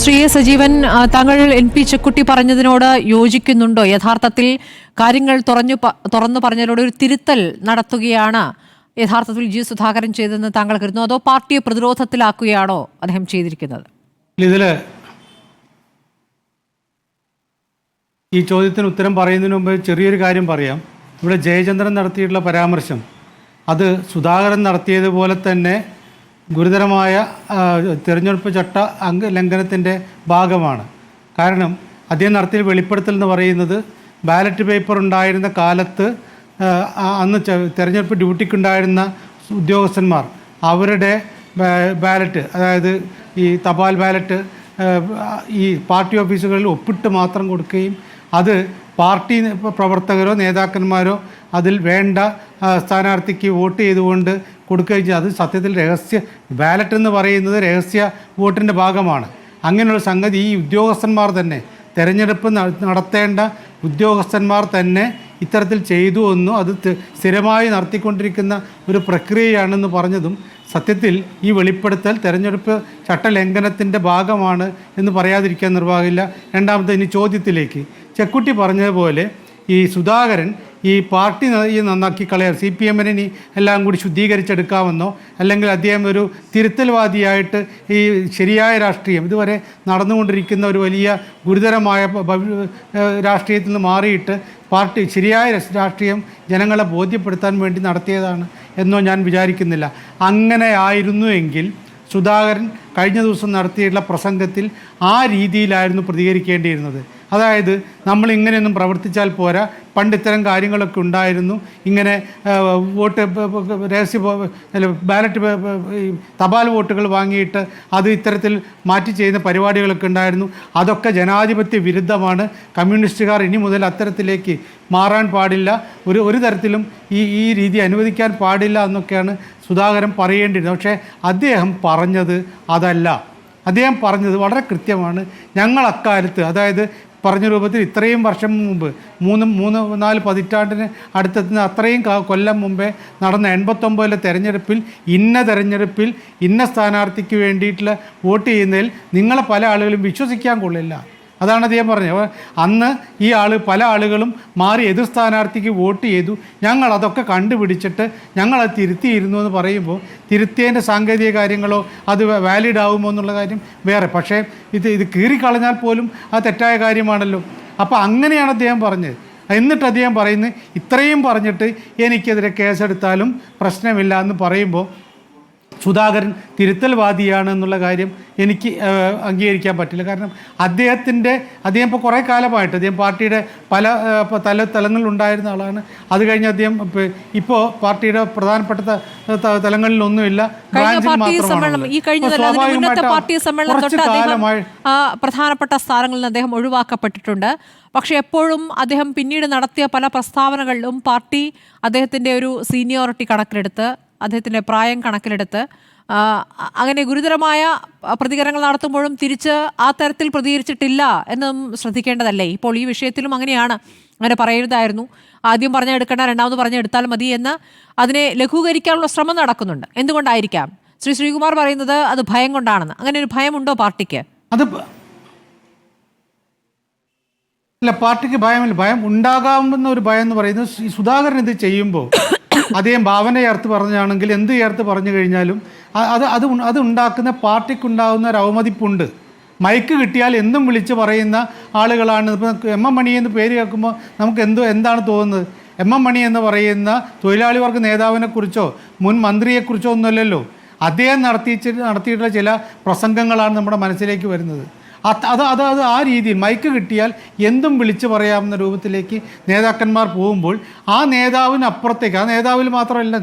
Shri A Sajeevan താങ്കൾ N P Chekkutty പറഞ്ഞതിനോട് യോജിക്കുന്നുണ്ടോ? യഥാർത്ഥത്തിൽ കാര്യങ്ങൾ തുറഞ്ഞു തുറന്നു പറഞ്ഞതിനോട് ഒരു തിരുത്തൽ നടത്തുകയാണ് യഥാർത്ഥത്തിൽ ജി സുധാകരൻ ചെയ്തതെന്ന് താങ്കൾ കരുതുന്നു? അതോ പാർട്ടിയെ പ്രതിരോധത്തിലാക്കുകയാണോ അദ്ദേഹം ചെയ്തിരിക്കുന്നത്? ഇതിൽ ഈ ചോദ്യത്തിന് ഉത്തരം പറയുന്നതിന് മുമ്പ് ചെറിയൊരു കാര്യം പറയാം. ഇവിടെ ജയചന്ദ്രൻ നടത്തിയിട്ടുള്ള പരാമർശം അത് സുധാകരൻ നടത്തിയതുപോലെ തന്നെ ഗുരുതരമായ തിരഞ്ഞെടുപ്പ് ചട്ട അംഗ ലംഘനത്തിന്റെ ഭാഗമാണ്. കാരണം അദ്ദേഹം നടത്തിയ വെളിപ്പെടുത്തൽ എന്ന് പറയുന്നത് ബാലറ്റ് പേപ്പർ ഉണ്ടായിരുന്ന കാലത്ത് അന്ന് തിരഞ്ഞെടുപ്പ് ഡ്യൂട്ടിക്ക് ഡ്യൂട്ടിക്കുണ്ടായിരുന്ന ഉദ്യോഗസ്ഥന്മാർ അവരുടെ ബാലറ്റ് അതായത് ഈ തപാൽ ബാലറ്റ് ഈ പാർട്ടി ഓഫീസുകളിൽ ഒപ്പിട്ട് മാത്രം കൊടുക്കുകയും അത് പാർട്ടി പ്രവർത്തകരോ നേതാക്കന്മാരോ അതിൽ വേണ്ട സ്ഥാനാർത്ഥിക്ക് വോട്ട് ചെയ്തുകൊണ്ട് കൊടുക്കുകയും ചെയ്തു അത് സത്യത്തിൽ രഹസ്യ ബാലറ്റ് എന്ന് പറയുന്നത് രഹസ്യ വോട്ടിന്റെ ഭാഗമാണ്. അങ്ങനെയുള്ള സംഗതി ഈ ഉദ്യോഗസ്ഥന്മാർ തന്നെ തെരഞ്ഞെടുപ്പ് നടത്തേണ്ട ഉദ്യോഗസ്ഥന്മാർ തന്നെ ഇത്തരത്തിൽ ചെയ്തു എന്നും അത് സ്ഥിരമായി നടത്തിക്കൊണ്ടിരിക്കുന്ന ഒരു പ്രക്രിയയാണെന്ന് പറഞ്ഞതും സത്യത്തിൽ ഈ വെളിപ്പെടുത്തൽ തെരഞ്ഞെടുപ്പ് ചട്ടലംഘനത്തിന്റെ ഭാഗമാണ് എന്ന് പറയാതിരിക്കാൻ നിർവാഹമില്ല. രണ്ടാമത്തെ ഇനി ചോദ്യത്തിലേക്ക്. ചെക്കുട്ടി പറഞ്ഞതുപോലെ ഈ സുധാകരൻ ഈ പാർട്ടി നന്നാക്കി കളയാൻ സി പി എമ്മിനെ ഇനി എല്ലാം കൂടി ശുദ്ധീകരിച്ചെടുക്കാമെന്നോ അല്ലെങ്കിൽ അദ്ദേഹം ഒരു തിരുത്തൽവാദിയായിട്ട് ഈ ശരിയായ രാഷ്ട്രീയം ഇതുവരെ നടന്നുകൊണ്ടിരിക്കുന്ന ഒരു വലിയ ഗുരുതരമായ രാഷ്ട്രീയത്തിൽ നിന്ന് മാറിയിട്ട് പാർട്ടി ശരിയായ രാഷ്ട്രീയം ജനങ്ങളെ ബോധ്യപ്പെടുത്താൻ വേണ്ടി നടത്തിയതാണ് എന്നോ ഞാൻ വിചാരിക്കുന്നില്ല. അങ്ങനെ ആയിരുന്നു എങ്കിൽ സുധാകരൻ കഴിഞ്ഞ ദിവസം നടത്തിയിട്ടുള്ള പ്രസംഗത്തിൽ ആ രീതിയിലായിരുന്നു പ്രതികരിക്കേണ്ടിയിരുന്നത്. അതായത് നമ്മൾ ഇങ്ങനെയൊന്നും പ്രവർത്തിച്ചാൽ പോരാ. പണ്ട് ഇത്തരം കാര്യങ്ങളൊക്കെ ഉണ്ടായിരുന്നു. ഇങ്ങനെ വോട്ട് രഹസ്യ ബാലറ്റ് തപാൽ വോട്ടുകൾ വാങ്ങിയിട്ട് അത് ഇത്തരത്തിൽ മാറ്റി ചെയ്യുന്ന പരിപാടികളൊക്കെ ഉണ്ടായിരുന്നു. അതൊക്കെ ജനാധിപത്യ വിരുദ്ധമാണ്. കമ്മ്യൂണിസ്റ്റുകാർ ഇനി മുതൽ അത്തരത്തിലേക്ക് മാറാൻ പാടില്ല. ഒരു ഒരു തരത്തിലും ഈ ഈ രീതി അനുവദിക്കാൻ പാടില്ല എന്നൊക്കെയാണ് സുധാകരൻ പറയേണ്ടിയിരുന്നത്. പക്ഷേ അദ്ദേഹം പറഞ്ഞത് അതല്ല. അദ്ദേഹം പറഞ്ഞത് വളരെ കൃത്യമാണ്. ഞങ്ങൾ അക്കാലത്ത് അതായത് പറഞ്ഞ രൂപത്തിൽ ഇത്രയും വർഷം മുമ്പ് മൂന്ന് മൂന്ന് നാല് പതിറ്റാണ്ടിന് അടുത്തെത്തുന്ന അത്രയും കൊല്ലം മുമ്പേ നടന്ന എൺപത്തൊമ്പതിലെ തെരഞ്ഞെടുപ്പിൽ ഇന്ന തെരഞ്ഞെടുപ്പിൽ ഇന്ന സ്ഥാനാർത്ഥിക്ക് വേണ്ടിയിട്ടുള്ള വോട്ട് ചെയ്യുന്നതിൽ നിങ്ങളെ പല ആളുകളും വിശ്വസിക്കാൻ കൊള്ളില്ല. അതാണ് അദ്ദേഹം പറഞ്ഞത്. അന്ന് ഈ ആൾ പല ആളുകളും മാറി എതിർ സ്ഥാനാർത്ഥിക്ക് വോട്ട് ചെയ്തു. ഞങ്ങൾ അതൊക്കെ കണ്ടുപിടിച്ചിട്ട് ഞങ്ങളത് തിരുത്തിയിരുന്നു എന്ന് പറയുമ്പോൾ തിരുത്തിയതിന്റെ സാങ്കേതിക കാര്യങ്ങളോ അത് വാലിഡ് ആകുമോ എന്നുള്ള കാര്യം വേറെ. പക്ഷേ ഇത് ഇത് കീറിക്കളഞ്ഞാൽ പോലും അത് തെറ്റായ കാര്യമാണല്ലോ. അപ്പോൾ അങ്ങനെയാണ് അദ്ദേഹം പറഞ്ഞത്. എന്നിട്ട് അദ്ദേഹം പറയുന്നത് ഇത്രയും പറഞ്ഞിട്ട് എനിക്കെതിരെ കേസെടുത്താലും പ്രശ്നമില്ല എന്ന് പറയുമ്പോൾ സുധാകരൻ തിരുത്തൽവാദിയാണ് എന്നുള്ള കാര്യം എനിക്ക് അംഗീകരിക്കാൻ പറ്റില്ല. കാരണം അദ്ദേഹത്തിന്റെ അദ്ദേഹം ഇപ്പോൾ കുറേ കാലമായിട്ട് അദ്ദേഹം പാർട്ടിയുടെ പല തല തലങ്ങളിലുണ്ടായിരുന്ന ആളാണ്. അത് കഴിഞ്ഞ് അദ്ദേഹം ഇപ്പോൾ പാർട്ടിയുടെ പ്രധാനപ്പെട്ട തലങ്ങളിലൊന്നുമില്ല. പ്രധാനപ്പെട്ട സ്ഥാനങ്ങളിൽ അദ്ദേഹം ഒഴിവാക്കപ്പെട്ടിട്ടുണ്ട്. പക്ഷെ എപ്പോഴും അദ്ദേഹം പിന്നീട് നടത്തിയ പല പ്രസ്താവനകളിലും പാർട്ടി അദ്ദേഹത്തിന്റെ ഒരു സീനിയോറിറ്റി കണക്കിലെടുത്ത് അദ്ദേഹത്തിന്റെ പ്രായം കണക്കിലെടുത്ത് അങ്ങനെ ഗുരുതരമായ പ്രതികരണങ്ങൾ നടത്തുമ്പോഴും തിരിച്ച് ആ തരത്തിൽ പ്രതികരിച്ചിട്ടില്ല എന്നും ശ്രദ്ധിക്കേണ്ടതല്ലേ? ഇപ്പോൾ ഈ വിഷയത്തിലും അങ്ങനെയാണ്. അങ്ങനെ പറയരുതായിരുന്നു. ആദ്യം പറഞ്ഞെടുക്കേണ്ട രണ്ടാമത് പറഞ്ഞെടുത്താൽ മതി എന്ന് അതിനെ ലഘൂകരിക്കാനുള്ള ശ്രമം നടക്കുന്നുണ്ട്. എന്തുകൊണ്ടായിരിക്കാം? ശ്രീ ശ്രീകുമാർ പറയുന്നത് അത് ഭയം കൊണ്ടാണെന്ന്. അങ്ങനെ ഒരു ഭയമുണ്ടോ പാർട്ടിക്ക്? അത് അല്ല പാർട്ടിക്ക് ഭയമില്ല. ഭയം ഉണ്ടാകാമെന്ന ഒരു ഭയം എന്ന് പറയുന്നത് സുധാകരൻ ഇത് ചെയ്യുമ്പോൾ അദ്ദേഹം ഭാവന ചേർത്ത് പറഞ്ഞാണെങ്കിൽ എന്ത് ചേർത്ത് പറഞ്ഞു കഴിഞ്ഞാലും അത് അത് അത് ഉണ്ടാക്കുന്ന പാർട്ടിക്കുണ്ടാകുന്ന ഒരു അവമതിപ്പുണ്ട്. മൈക്ക് കിട്ടിയാൽ എന്നും വിളിച്ച് പറയുന്ന ആളുകളാണ്. ഇപ്പം എം എം മണി എന്ന് പേര് കേൾക്കുമ്പോൾ നമുക്ക് എന്തോ എന്താണ് തോന്നുന്നത്? എം എം മണി എന്ന് പറയുന്ന തൊഴിലാളി വർഗ നേതാവിനെക്കുറിച്ചോ മുൻ മന്ത്രിയെക്കുറിച്ചോ ഒന്നുമല്ലല്ലോ. അദ്ദേഹം നടത്തിയിട്ട് നടത്തിയിട്ടുള്ള ചില പ്രസംഗങ്ങളാണ് നമ്മുടെ മനസ്സിലേക്ക് വരുന്നത്. അത് അത് അത് ആ രീതിയിൽ മൈക്ക് കിട്ടിയാൽ എന്തും വിളിച്ചു പറയാവുന്ന രൂപത്തിലേക്ക് നേതാക്കന്മാർ പോകുമ്പോൾ ആ നേതാവിന് അപ്പുറത്തേക്ക് ആ നേതാവിൽ മാത്രമല്ല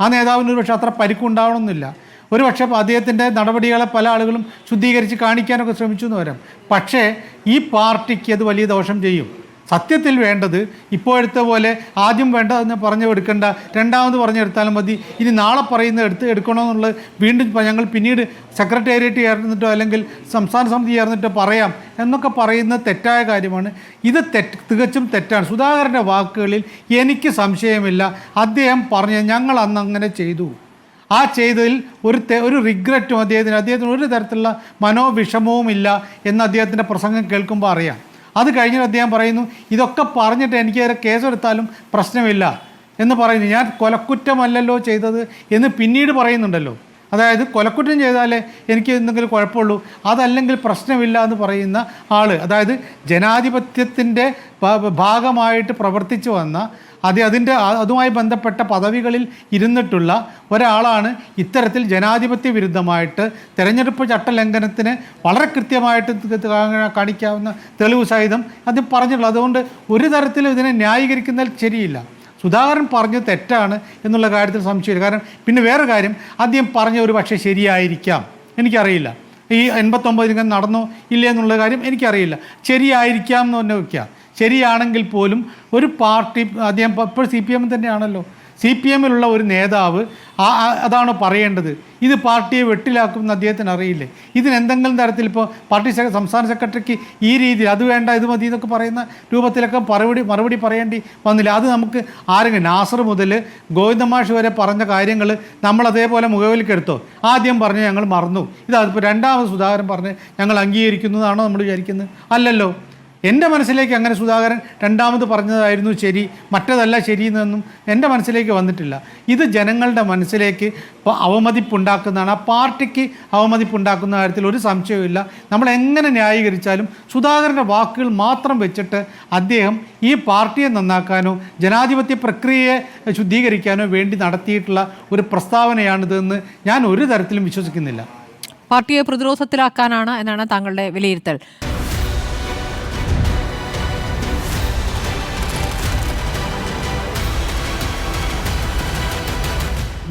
ആ നേതാവിന് ഒരു പക്ഷേ അത്ര പരിക്കുണ്ടാവണമെന്നില്ല. ഒരു പക്ഷേ അദ്ദേഹത്തിന്റെ നടപടികളെ പല ആളുകളും ശുദ്ധീകരിച്ച് കാണിക്കാനൊക്കെ ശ്രമിച്ചു എന്ന് വരാം. പക്ഷേ ഈ പാർട്ടിക്ക് അത് വലിയ ദോഷം ചെയ്യും. സത്യത്തിൽ വേണ്ടത് ഇപ്പോഴത്തെ പോലെ ആദ്യം വേണ്ട എന്ന് പറഞ്ഞു എടുക്കേണ്ട രണ്ടാമത് പറഞ്ഞെടുത്താലും മതി. ഇനി നാളെ പറയുന്ന എടുത്ത് എടുക്കണമെന്നുള്ളത് വീണ്ടും ഞങ്ങൾ പിന്നീട് സെക്രട്ടേറിയറ്റ് ചേർന്നിട്ടോ അല്ലെങ്കിൽ സംസ്ഥാന സമിതി ചേർന്നിട്ടോ പറയാം എന്നൊക്കെ പറയുന്ന തെറ്റായ കാര്യമാണ്. ഇത് തെറ്റ് തികച്ചും തെറ്റാണ്. സുധാകരന്റെ വാക്കുകളിൽ എനിക്ക് സംശയമില്ല. അദ്ദേഹം പറഞ്ഞ ഞങ്ങൾ അന്ന് അങ്ങനെ ചെയ്തു. ആ ചെയ്തതിൽ ഒരു ഒരു റിഗ്രറ്റും അദ്ദേഹത്തിന് അദ്ദേഹത്തിന് ഒരു തരത്തിലുള്ള മനോവിഷമവും ഇല്ല എന്ന് അദ്ദേഹത്തിന്റെ പ്രസംഗം കേൾക്കുമ്പോൾ അറിയാം. അത് കഴിഞ്ഞൊരു അദ്ദേഹം പറയുന്നു ഇതൊക്കെ പറഞ്ഞിട്ട് എനിക്കേറെ കേസെടുത്താലും പ്രശ്നമില്ല എന്ന് പറയുന്നു. ഞാൻ കൊലക്കുറ്റമല്ലല്ലോ ചെയ്തത് എന്ന് പിന്നീട് പറയുന്നുണ്ടല്ലോ. അതായത് കൊലക്കുറ്റം ചെയ്താലേ എനിക്ക് എന്തെങ്കിലും കുഴപ്പമുള്ളൂ അതല്ലെങ്കിൽ പ്രശ്നമില്ല എന്ന് പറയുന്ന ആൾ അതായത് ജനാധിപത്യത്തിന്റെ ഭാഗമായിട്ട് പ്രവർത്തിച്ചു വന്ന അത് അതിന്റെ അതുമായി ബന്ധപ്പെട്ട പദവികളിൽ ഇരുന്നിട്ടുള്ള ഒരാളാണ് ഇത്തരത്തിൽ ജനാധിപത്യ വിരുദ്ധമായിട്ട് തെരഞ്ഞെടുപ്പ് ചട്ടലംഘനത്തിന് വളരെ കൃത്യമായിട്ട് കാണിക്കാവുന്ന തെളിവ് സഹിതം അത് പറഞ്ഞിട്ടുള്ളത്. അതുകൊണ്ട് ഒരു തരത്തിലും ഇതിനെ ന്യായീകരിക്കുന്നതിൽ ശരിയില്ല. സുധാകരൻ പറഞ്ഞത് തെറ്റാണ് എന്നുള്ള കാര്യത്തിൽ സംശയമില്ല. കാരണം പിന്നെ വേറെ കാര്യം ആദ്യം പറഞ്ഞ ഒരു പക്ഷേ ശരിയായിരിക്കാം. എനിക്കറിയില്ല. ഈ എൺപത്തൊമ്പതിനകം നടന്നോ ഇല്ല എന്നുള്ള കാര്യം എനിക്കറിയില്ല. ശരിയായിരിക്കാം എന്ന് തന്നെ വയ്ക്കുക. ശരിയാണെങ്കിൽ പോലും ഒരു പാർട്ടി അദ്ദേഹം ഇപ്പോൾ സി പി എം തന്നെയാണല്ലോ. സി പി എമ്മിലുള്ള ഒരു നേതാവ് ആ അതാണ് പറയേണ്ടത്. ഇത് പാർട്ടിയെ വെട്ടിലാക്കുമെന്ന് അദ്ദേഹത്തിന് അറിയില്ലേ? ഇതിനെന്തെങ്കിലും തരത്തിൽ ഇപ്പോൾ പാർട്ടി സംസ്ഥാന സെക്രട്ടറിക്ക് ഈ രീതിയിൽ അത് വേണ്ട ഇത് മതി എന്നൊക്കെ പറയുന്ന രൂപത്തിലൊക്കെ മറുപടി മറുപടി പറയേണ്ടി വന്നില്ല. അത് നമുക്ക് ആരെങ്കിലും നാസർ മുതൽ ഗോവിന്ദമാഷ് വരെ പറഞ്ഞ കാര്യങ്ങൾ നമ്മൾ അതേപോലെ മുഖവിലേക്കെടുത്തോ ആദ്യം പറഞ്ഞ് ഞങ്ങൾ മറന്നു. ഇതാ ഇപ്പോൾ രണ്ടാമത് സുധാകരൻ പറഞ്ഞ് ഞങ്ങൾ അംഗീകരിക്കുന്നതാണോ നമ്മൾ വിചാരിക്കുന്നത്? അല്ലല്ലോ. എന്റെ മനസ്സിലേക്ക് അങ്ങനെ സുധാകരൻ രണ്ടാമത് പറഞ്ഞതായിരുന്നു ശരി മറ്റതല്ല ശരി എന്നൊന്നും എന്റെ മനസ്സിലേക്ക് വന്നിട്ടില്ല. ഇത് ജനങ്ങളുടെ മനസ്സിലേക്ക് അവമതിപ്പുണ്ടാക്കുന്നതാണ്. ആ പാർട്ടിക്ക് അവമതിപ്പുണ്ടാക്കുന്ന കാര്യത്തിൽ ഒരു സംശയവുമില്ല നമ്മൾ എങ്ങനെ ന്യായീകരിച്ചാലും സുധാകരന്റെ വാക്കുകൾ മാത്രം വെച്ചിട്ട് അദ്ദേഹം ഈ പാർട്ടിയെ നന്നാക്കാനോ ജനാധിപത്യ പ്രക്രിയയെ ശുദ്ധീകരിക്കാനോ വേണ്ടി നടത്തിയിട്ടുള്ള ഒരു പ്രസ്താവനയാണിതെന്ന് ഞാൻ ഒരു തരത്തിലും വിശ്വസിക്കുന്നില്ല. പാർട്ടിയെ പ്രതിരോധത്തിലാക്കാനാണ് എന്നാണ് താങ്കളുടെ വിലയിരുത്തൽ.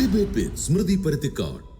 ഡിബേറ്റ് സ്മൃതി പരുത്തിക്കാട്.